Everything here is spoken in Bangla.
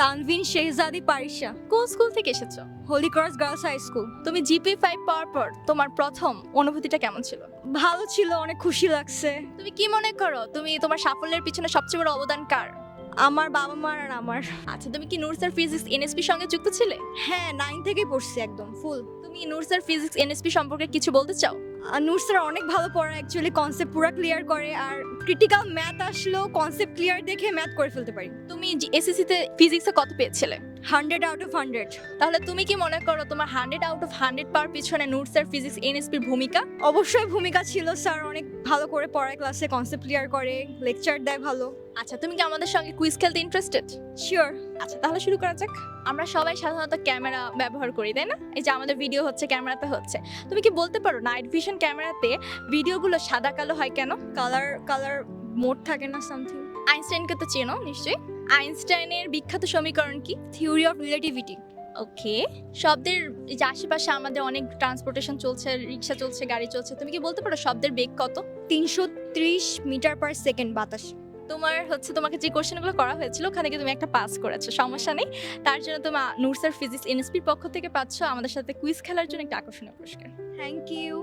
তানভিন শেহজাদি পারিশা। কোন স্কুল থেকে এসেছ? Holy Cross Girls High School তুমি জিপি ফাইভ পাওয়ার পর তোমার প্রথম অনুভূতিটা কেমন ছিল? ভালো ছিল অনেক খুশি লাগছে। তুমি কি মনে করো তুমি তোমার সাফল্যের পিছনে সবচেয়ে বড় অবদান কার? আমার বাবা মার আর আমার। আচ্ছা তুমি কি নুরসার ফিজিক্স এনএসপি সঙ্গে যুক্ত ছিলে? হ্যাঁ নাইন থেকেই পড়ছি একদম ফুল তুমি নুরসার ফিজিক্স এনএসপি সম্পর্কে কিছু বলতে চাও? নূর স্যার অনেক ভালো পড়া অ্যাকচুয়ালি কনসেপ্ট পুরো ক্লিয়ার করে আর ক্রিটিক্যাল ম্যাথ আসলেও কনসেপ্ট ক্লিয়ার দেখে ম্যাথ করে ফেলতে পারি। তুমি এসএসসি তে ফিজিক্সে কত পেয়েছিলে? হান্ড্রেড আউট অফ হান্ড্রেড তাহলে তুমি কি মনে করো তোমার হান্ড্রেড আউট অফ হান্ড্রেড পাওয়ার পিছনে নূর স্যার ফিজিক্স এনএসপির ভূমিকা? অবশ্যই ভূমিকা ছিল স্যার অনেক ভালো করে পড়ায় ক্লাসে কনসেপ্ট ক্লিয়ার করে লেকচার দেয় ভালো। আচ্ছা তুমি কি আমাদের সঙ্গে কুইজ খেলতে ইন্টারেস্টেড শিওর আচ্ছা তাহলে শুরু করা যাক। আমরা সবাই সাধারণত ক্যামেরা ব্যবহার করি তাই না? এই যে আমাদের ভিডিও হচ্ছে ক্যামেরাতে হচ্ছে। তুমি কি বলতে পারো নাইট ভিশন ক্যামেরাতে ভিডিওগুলো সাদা কালো হয় কেন? কালার কালার মোড থাকে না সামথিং আইনস্টাইনকে তো চেনো নিশ্চয়ই? আইনস্টাইনের বিখ্যাত সমীকরণ কি? থিওরি অফ রিলেটিভিটি ওকে শব্দের যে আশেপাশে আমাদের অনেক ট্রান্সপোর্টেশন চলছে রিক্সা চলছে গাড়ি চলছে তুমি কি বলতে পারো শব্দের বেগ কত? তিনশো ত্রিশ মিটার পার সেকেন্ড বাতাস। তোমার হচ্ছে তোমাকে যে কোশ্চেনগুলো করা হয়েছিল ওখানে থেকে তুমি একটা পাস করেছ সমস্যা নেই। তার জন্য তোমার নুরসার ফিজিক্স এনএসপির পক্ষ থেকে পাচ্ছ আমাদের সাথে কুইজ খেলার জন্য একটা আকর্ষণীয় পুরস্কার। Thank you